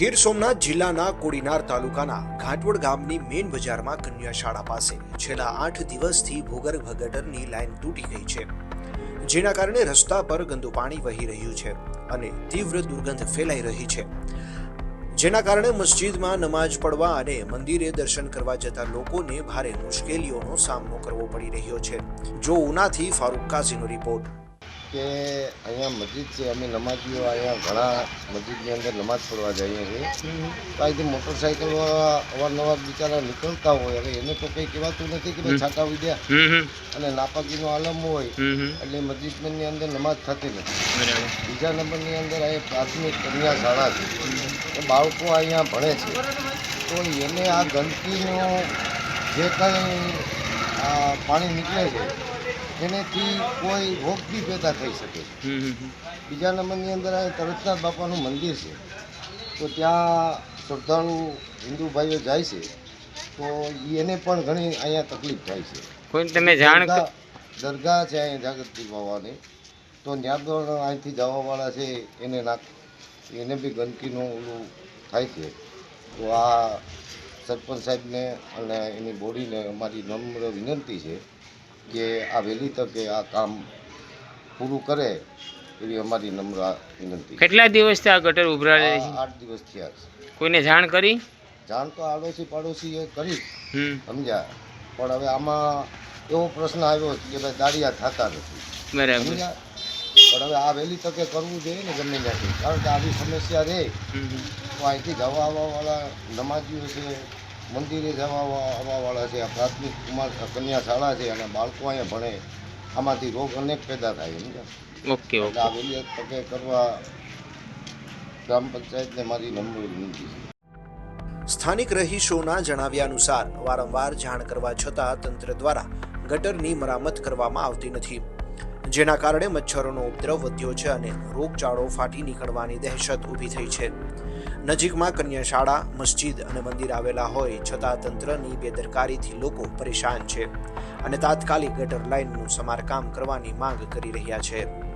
ગીર સોમનાથ જિલ્લાના કોડીનાર તાલુકાના ઘાટવડ ગામની મેન બજારમાં કન્યા શાળા પાસે છેલ્લા આઠ દિવસથી ભૂગર્ભ ગટરની લાઈન તૂટી ગઈ છે, જેના કારણે રસ્તા પર ગંદુ પાણી વહી રહ્યું છે અને તીવ્ર દુર્ગંધ ફેલાઈ રહી છે. જેના કારણે મસ્જિદમાં નમાજ પડવા અને મંદિરે દર્શન કરવા જતા લોકોને ભારે મુશ્કેલીઓનો સામનો કરવો પડી રહ્યો છે. જો ઉનાથી ફારૂક કાઝીનો રિપોર્ટ. કે અહીંયા મસ્જિદ છે અમે નમાજીઓ અહીંયા ઘણા મસ્જિદની અંદર નમાજ પડવા જઈએ છીએ. તો આજે મોટરસાઇકલ અવારનવાર બિચારા નીકળતા હોય. હવે એને તો કંઈ કહેવાતું નથી કે ભાઈ છાંટા હમ અને નાપાકીનો આલમ હોય એટલે મસ્જિદની અંદર નમાજ થતી નથી. બીજા નંબરની અંદર અહીંયા પ્રાથમિક કન્યા શાળા છે. તો બાળકો અહીંયા ભણે છે. તો એને આ ગંદકીનું જે કંઈ આ પાણી નીકળે છે એનેથી કોઈ ભોગથી પેદા થઈ શકે. બીજા નંબરની અંદર અહીં તરતનાથ બાપાનું મંદિર છે. તો ત્યાં શ્રદ્ધાળુ હિન્દુ ભાઈઓ જાય છે તો એને પણ ઘણી અહીંયા તકલીફ થાય છે. કોઈ તમે જાણ દરગાહ- દરગાહ છે અહીંયા જાગૃતિ બાવાની. તો ત્યાં પણ અહીંથી જવાવાળા છે એને નાખ એને બી ગંદકીનું ઓલું થાય છે. તો આ સરપંચ સાહેબને અને એની બોડીને અમારી નમ્ર વિનંતી છે. કે આ વહેલી તકે આ કામ પૂરું કરે એવી અમારી નમ્ર વિનંતી. કેટલા દિવસથી આ ગટર ઉભરાયેલી છે? આઠ દિવસ થયા છે. કોઈને જાણ કરી? જાણ તો આડોશી પાડોશીએ કરી સમજ્યા. પણ હવે આમાં એવો પ્રશ્ન આવ્યો કે ભાઈ દાડિયા થતા નથી. બરાબર. પણ હવે આ વહેલી તકે કરવું જોઈએ ને ગમે ત્યાંથી કારણ કે આવી સમસ્યા રહે. તો અહીંથી જવા આવવાવાળા નમાજીઓ છે મંદિરે જવા આવવાવાળા છે આ પ્રાથમિક કુમાર કન્યા શાળા છે અને બાળકો અહીંયા ભણે. આમાંથી રોગ અનેક પેદા થાય સમજ્યા ઓકે ઓકે. આ વહેલી તકે કરવા ગ્રામ પંચાયતને મારી નમ્ર વિનંતી છે. સ્થાનિક રહીશોના જણાવ્યા અનુસાર વારંવાર જાણ કરવા છતાં તંત્ર દ્વારા ગટરની મરામત કરવામાં આવતી નથી. જેના કારણે મચ્છરોનો ઉપદ્રવ વધ્યો છે અને રોગચાળો ફાટી નીકળવાની દહેશત ઊભી થઈ છે. નજીકમાં કન્યા શાળા મસ્જિદ અને મંદિર આવેલા હોય છતાં તંત્રની બેદરકારીથી લોકો પરેશાન છે અને તાત્કાલિક ગટર લાઇનનું સમારકામ કરવાની માંગ કરી રહ્યા છે.